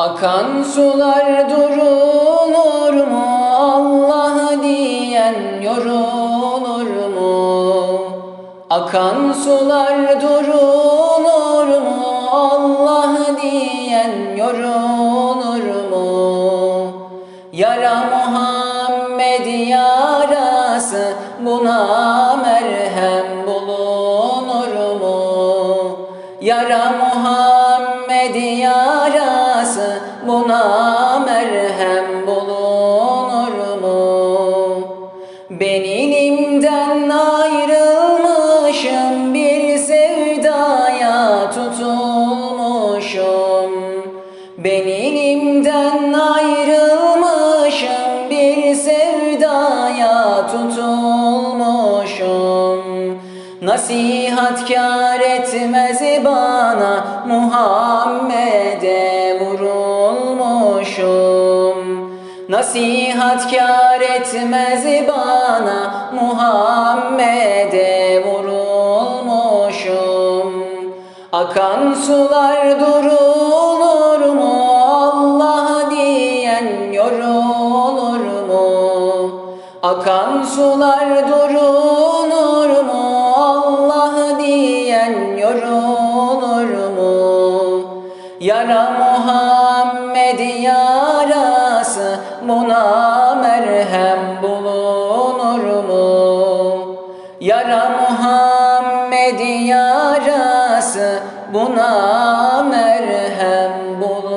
Akan sular durulur mu? Allah diyen yorulur mu? Akan sular durulur mu? Allah diyen yorulur mu? Yara Muhammed yarası buna merhem bulunur mu? Yara Muhammed yarası buna merhem bulunur mu? Ben ilimden ayrılmışım bir sevdaya tutulmuşum Ben ilimden ayrılmışım bir sevdaya tutulmuşum Nasihat kâr etmez bana Muhammed'e Nasihat kâr etmez bana Muhammed'e vurulmuşum Akan sular durulur mu? Allah diyen yorulur mu? Akan sular durulur mu? Allah diyen yorulur mu? Yara Muhammed yarası buna merhem bulunur mu? Yara Muhammed yarası buna merhem bulunur